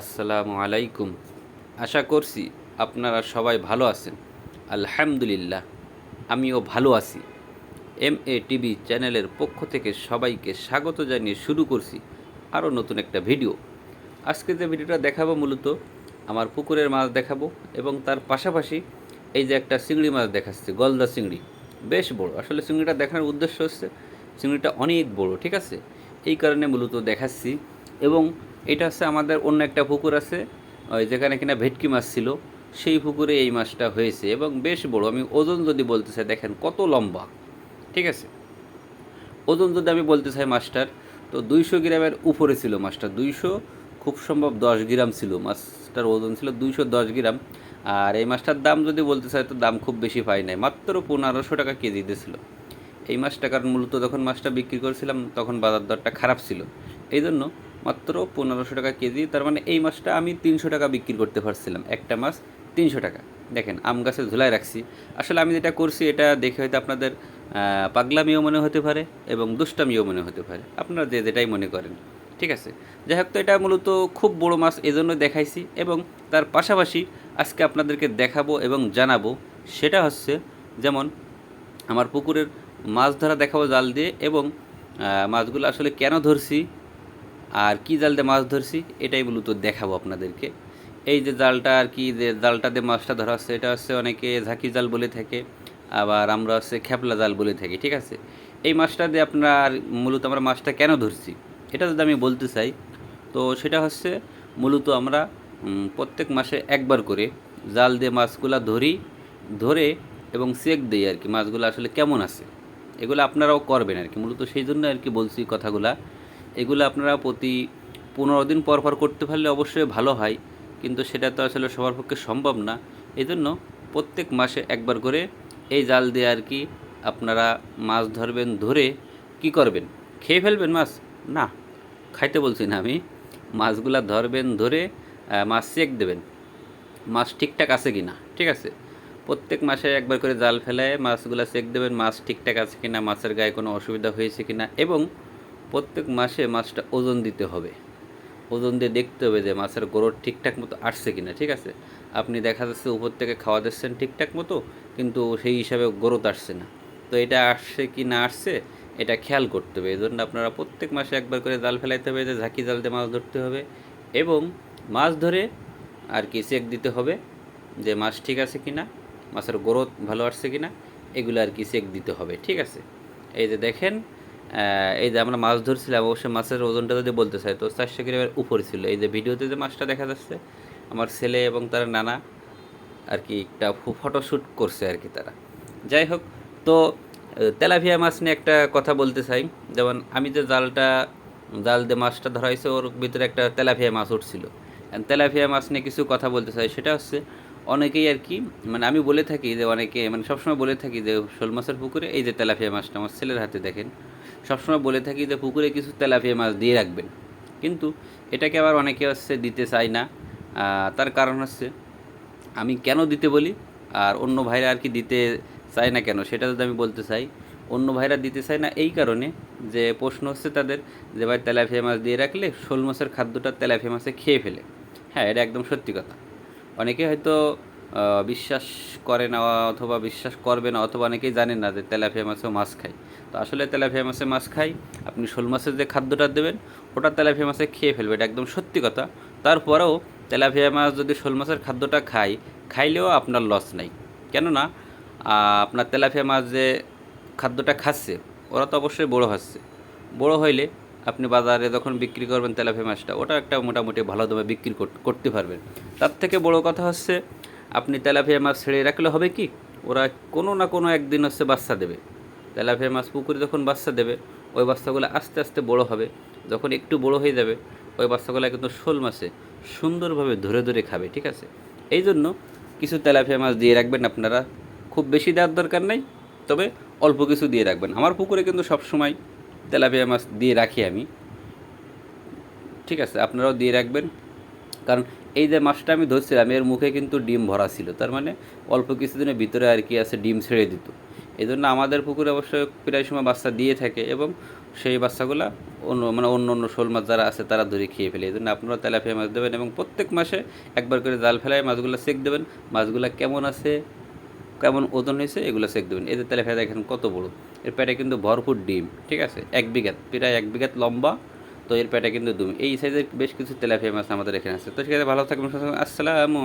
আসসালামু আলাইকুম। আশা করছি আপনারা সবাই ভালো আছেন। আলহামদুলিল্লাহ, আমিও ভালো আছি। এম এ টিভি চ্যানেলের পক্ষ থেকে সবাইকে স্বাগত জানিয়ে শুরু করছি আরও নতুন একটা ভিডিও। আজকে যে ভিডিওটা দেখাবো মূলত, আমার পুকুরের মাছ দেখাবো এবং তার পাশাপাশি এই যে একটা চিংড়ি মাছ দেখাচ্ছে, গলদা চিংড়ি। বেশ বড়। আসলে চিংড়িটা দেখানোর উদ্দেশ্য হচ্ছে, চিংড়িটা অনেক বড়, ঠিক আছে? এই কারণে মূলত দেখাচ্ছি এবং এটা হচ্ছে আমাদের অন্য একটা পুকুর আছে, ওই যেখানে কিনা ভেটকি মাছ ছিল। সেই পুকুরে এই মাছটা হয়েছে এবং বেশ বড়। আমি ওজন যদি বলতে চাই, দেখেন কত লম্বা, ঠিক আছে? ওজন যদি আমি বলতে চাই মাছটার, তো দুইশো গ্রামের উপরে ছিল মাছটা। দুইশো, খুব সম্ভব দশ গ্রাম ছিল। মাছটার ওজন ছিল দুইশো দশ গ্রাম। আর এই মাছটার দাম যদি বলতে চাই, তো দাম খুব বেশি পাই নাই। মাত্র পনেরোশো টাকা কেজি দিয়েছিল। এই মাছটা কারণ মূলত যখন মাছটা বিক্রি করেছিলাম, তখন বাজার দরটা খারাপ ছিল। এই জন্য মাত্র পনেরোশো টাকা কেজি, তার মানে এই মাছটা আমি তিনশো টাকা বিক্রি করতে পারছিলাম, একটা মাছ তিনশো টাকা। দেখেন, আম গাছে ঝুলায় রাখছি। আসলে আমি যেটা করছি, এটা দেখে হয়তো আপনাদের পাগলামিও মনে হতে পারে এবং দুষ্টামিও মনে হতে পারে। আপনারা যে যেটাই মনে করেন, ঠিক আছে? যাই হোক, তো এটা মূলত খুব বড় মাছ এজন্য দেখাইছি এবং তার পাশাপাশি আজকে আপনাদেরকে দেখাবো এবং জানাব, সেটা হচ্ছে যেমন আমার পুকুরের মাছ ধরা দেখাবো জাল দিয়ে এবং মাছগুলো আসলে কেন ধরছি আর কি জাল দিয়ে মাছ ধরছি, এটাই মূলত দেখাবো আপনাদেরকে। এই যে জালটা আর কি, যে জালটা দিয়ে মাছটা ধরা হচ্ছে, এটা হচ্ছে অনেকে ঝাঁকি জাল বলে থাকে, আবার আমরা হচ্ছে খেপলা জাল বলে থাকি, ঠিক আছে? এই মাছটা দিয়ে আপনার মূলত আমরা মাছটা কেন ধরছি, এটা যদি আমি বলতে চাই, তো সেটা হচ্ছে মূলত আমরা প্রত্যেক মাসে একবার করে জাল দিয়ে মাছগুলা ধরি, ধরে এবং চেক দিই আর কি মাছগুলো আসলে কেমন আছে। এগুলো আপনারাও করবেন আর কি, মূলত সেই জন্য আর কি বলছি কথাগুলা। এগুলো আপনারা প্রতি পনেরো দিন পর পর করতে পারলে অবশ্যই ভালো হয়, কিন্তু সেটা তো আসলে সবার পক্ষে সম্ভব না। এই জন্য প্রত্যেক মাসে একবার করে এই জাল দিয়ে আর কি আপনারা মাছ ধরবেন, ধরে কি করবেন? খেয়ে ফেলবেন মাছ? না, খাইতে বলছি না আমি। মাছগুলা ধরবেন, ধরে মাছ চেক দেবেন, মাছ ঠিকঠাক আছে কি না ঠিক আছে? প্রত্যেক মাসে একবার করে জাল ফেলায় মাছগুলো চেক দেবেন, মাছ ঠিকঠাক আছে কি না মাছের গায়ে কোনো অসুবিধা হয়েছে কি না এবং প্রত্যেক মাসে মাছটা ওজন দিতে হবে। ওজন দিয়ে দেখতে হবে যে মাছের গ্রোথ ঠিকঠাক মতো আসছে কি না ঠিক আছে? আপনি দেখা যাচ্ছে উপর থেকে খাওয়া দিচ্ছেন ঠিকঠাক মতো, কিন্তু সেই হিসাবে গ্রোথ আসছে না। তো এটা আসছে কি না আসছে, এটা খেয়াল করতে হবে। এই জন্য আপনারা প্রত্যেক মাসে একবার করে জাল ফেলাইতে হবে, যে ঝাঁকি জাল দিয়ে মাছ ধরতে হবে এবং মাছ ধরে আর কি চেক দিতে হবে যে মাছ ঠিক আছে কি না মাছের গ্রোথ ভালো আসছে কি না এগুলো আর কি চেক দিতে হবে, ঠিক আছে? এই যে দেখেন এই যে আমরা মাছ ধরছিলাম, অবশ্যই মাছের ওজনটা যদি বলতে চাই, তো চারশো গ্রামের উপরে ছিল। এই যে ভিডিওতে যে মাছটা দেখা যাচ্ছে, আমার ছেলে এবং তার নানা আর কি একটা ফটোশ্যুট করছে আর কি তারা। যাই হোক, তো তেলাভিয়া মাছ নিয়ে একটা কথা বলতে চাই। যেমন আমি যে জালটা, জাল দিয়ে মাছটা ধরা হয়েছে ওর ভিতরে একটা তেলাভিয়া মাছ উঠছিল। তেলাপিয়া মাছ নিয়ে কিছু কথা বলতে চাই, সেটা হচ্ছে অনেকেই আর কি মানে আমি বলে থাকি যে অনেকে মানে সবসময় বলে থাকি যে শোল মাছের পুকুরে এই যে তেলাফিয়া মাছটা আমার ছেলের হাতে দেখেন। সবসময় বলে থাকি যে পুকুরে কিছু তেলাপিয়া মাছ দিয়ে রাখবেন। কিন্তু এটাকে আবার অনেকে হচ্ছে দিতে চায় না। তার কারণ হচ্ছে আমি কেন দিতে বলি? আর অন্য ভাইরা আর কি দিতে চায় না কেন? সেটা যদি আমি বলতে চাই, অন্য ভাইরা দিতে চায় না এই কারণে যে প্রশ্ন হচ্ছে তাদের যে ভাই তেলাপিয়া মাছ দিয়ে রাখলে শোল মাছের খাদ্যটা তেলাফিয়া মাছে খেয়ে ফেলে। হ্যাঁ এটা একদম সত্যি কথা। অনেকে হয়তো বিশ্বাস করে না অথবা বিশ্বাস করবে না অথবা অনেকেই জানেন না যে তেলাফিয়া মাছেও মাছ খায়। তো আসলে তেলাপিয়া মাছে মাছ খাই। আপনি শোল মাছের যে খাদ্যটা দেবেন, ওটা তেলাপিয়া মাছে খেয়ে ফেলবে, এটা একদম সত্যি কথা। তারপরেও তেলাপিয়া মাছ যদি শোল মাছের খাদ্যটা খাই, খাইলেও আপনার লস নাই। কেননা আপনার তেলাফিয়া মাছ যে খাদ্যটা খাচ্ছে, ওরা তো অবশ্যই বড় হচ্ছে। বড় হইলে আপনি বাজারে যখন বিক্রি করবেন তেলাফিয়া মাছটা, ওটা একটা মোটামুটি ভালো দামে বিক্রি কর- করতে পারবেন। তার থেকে বড় কথা হচ্ছে, আপনি তেলাপিয়া মাছ ছেড়ে রাখলে হবে কি, ওরা কোনো না কোনো একদিন হচ্ছে বাচ্চা দেবে। তেলাপিয়া মাছ পুকুরে যখন বাচ্চা দেবে, ওই বাচ্চাগুলো আস্তে আস্তে বড় হবে। যখন একটু বড় হয়ে যাবে, ওই বাচ্চাগুলো কিন্তু শোল মাছে সুন্দরভাবে ধরে ধরে খাবে, ঠিক আছে? এই জন্য কিছু তেলাপিয়া মাছ দিয়ে রাখবেন আপনারা। খুব বেশি দেওয়ার দরকার নাই, তবে অল্প কিছু দিয়ে রাখবেন। আমার পুকুরে কিন্তু সবসময় তেলাপিয়া মাছ দিয়ে রাখি আমি। ঠিক আছে, আপনারাও দিয়ে রাখবেন। কারণ এই যে মাছটা আমি ধরছিলাম, এর মুখে কিন্তু ডিম ভরা ছিল। তার মানে অল্প কিছুদিনের ভিতরে আর কি আছে, ডিম ছেড়ে দিত। এই জন্য আমাদের পুকুরে অবশ্য প্রায় সময় বাচ্চা দিয়ে থাকে এবং সেই বাচ্চাগুলা অন্য মানে অন্য অন্য শোল মাছ যারা আছে তারা ধরে খেয়ে ফেলে। এই জন্য আপনারা তেলাপিয়া মাছ দেবেন এবং প্রত্যেক মাসে একবার করে জাল ফেলায় মাছগুলো চেক দেবেন। মাছগুলো কেমন আছে, কেমন ওজন হয়েছে এগুলো চেক দেবেন। এদের তেলাপিয়া দেখেন কত বড়। এর পেটে কিন্তু ভরপুর ডিম, ঠিক আছে? এক বিঘাত, প্রায় এক বিঘাত লম্বা। তো এর পেটে কিন্তু দুম এই সাইজের বেশ কিছু তেলাপিয়া মাছ আমাদের এখানে আছে। তো সেক্ষেত্রে ভালো থাকবেন। আসসালামু